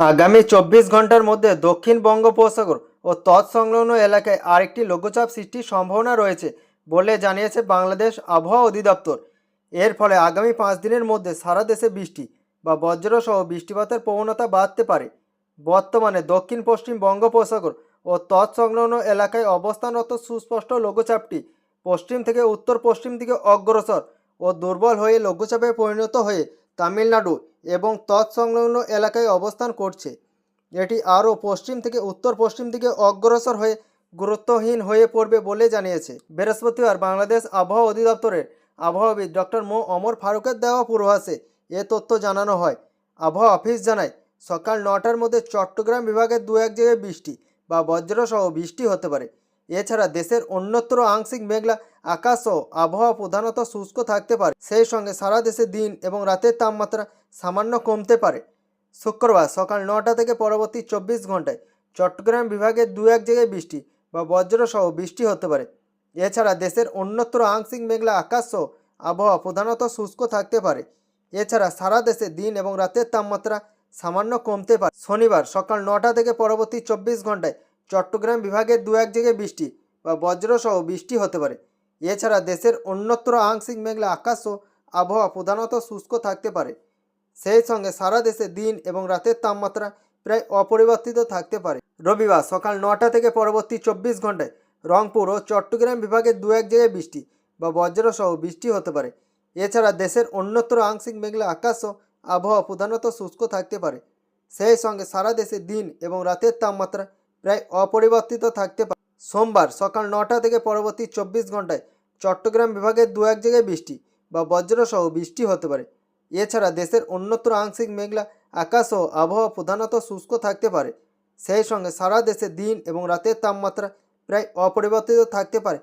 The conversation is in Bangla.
আগামী চব্বিশ ঘণ্টার মধ্যে দক্ষিণ বঙ্গোপসাগর ও তৎসংলগ্ন এলাকায় আরেকটি লঘুচাপ সৃষ্টির সম্ভাবনা রয়েছে বলে জানিয়েছে বাংলাদেশ আবহাওয়া অধিদপ্তর। এর ফলে আগামী পাঁচ দিনের মধ্যে সারা দেশে বৃষ্টি বা বজ্রসহ বৃষ্টিপাতের প্রবণতা বাড়তে পারে। বর্তমানে দক্ষিণ পশ্চিম বঙ্গোপসাগর ও তৎসংলগ্ন এলাকায় অবস্থানরত সুস্পষ্ট লঘুচাপটি পশ্চিম থেকে উত্তর পশ্চিম দিকে অগ্রসর ও দুর্বল হয়ে লঘুচাপে পরিণত হয়ে তামিলনাড়ু এবং তৎসংলগ্ন এলাকায় অবস্থান করছে। এটি আরও পশ্চিম থেকে উত্তর পশ্চিম দিকে অগ্রসর হয়ে গুরুত্বহীন হয়ে পড়বে বলে জানিয়েছে। বৃহস্পতিবার বাংলাদেশ আবহাওয়া অধিদপ্তরের আবহাওয়াবিদ ডক্টর মো. অমর ফারুকের দেওয়া পূর্বাভাসে এ তথ্য জানানো হয়। আবহাওয়া অফিস জানায়, সকাল নটার মধ্যে চট্টগ্রাম বিভাগের দু এক জায়গায় বৃষ্টি বা বজ্রসহ বৃষ্টি হতে পারে। এছাড়া দেশের অন্যত্র আংশিক মেঘলা আকাশ ও আবহাওয়া প্রধানত শুষ্ক থাকতে পারে। সেই সঙ্গে সারা দেশে দিন এবং রাতের তাপমাত্রা সামান্য কমতে পারে। শুক্রবার সকাল নটা থেকে পরবর্তী চব্বিশ ঘন্টায় চট্টগ্রাম বিভাগের দু এক জায়গায় বৃষ্টি বা বজ্রসহ বৃষ্টি হতে পারে। এছাড়া দেশের অন্যত্র আংশিক মেঘলা আকাশ সহ আবহাওয়া প্রধানত শুষ্ক থাকতে পারে। এছাড়া সারা দেশে দিন এবং রাতের তাপমাত্রা সামান্য কমতে পারে। শনিবার সকাল নটা থেকে পরবর্তী চব্বিশ ঘন্টায় চট্টগ্রাম বিভাগের দু এক জায়গায় বৃষ্টি বা বজ্রসহ বৃষ্টি হতে পারে। এছাড়া দেশের অন্যত্র আংশিক মেঘলা আকাশ ও আবহাওয়া প্রধানত শুষ্ক থাকতে পারে। সেই সঙ্গে সারা দেশে দিন এবং রাতের তাপমাত্রা প্রায় অপরিবর্তিত থাকতে পারে। রবিবার সকাল নটা থেকে পরবর্তী চব্বিশ ঘন্টায় রংপুর ও চট্টগ্রাম বিভাগের দু এক জায়গায় বৃষ্টি বা বজ্রসহ বৃষ্টি হতে পারে। এছাড়া দেশের অন্যত্র আংশিক মেঘলা আকাশ ও আবহাওয়া প্রধানত শুষ্ক থাকতে পারে। সেই সঙ্গে সারা দেশে দিন এবং রাতের তাপমাত্রা প্রায় অপরিবর্তিত থাকতে পারে। সোমবার সকাল নটা থেকে পরবর্তী চব্বিশ ঘন্টায় চট্টগ্রাম বিভাগের দু এক জায়গায় বৃষ্টি বা বজ্রসহ বৃষ্টি হতে পারে। এছাড়া দেশের অন্যত্র আংশিক মেঘলা আকাশ ও আবহাওয়া প্রধানত শুষ্ক থাকতে পারে। সেই সঙ্গে সারা দেশে দিন এবং রাতের তাপমাত্রা প্রায় অপরিবর্তিত থাকতে পারে।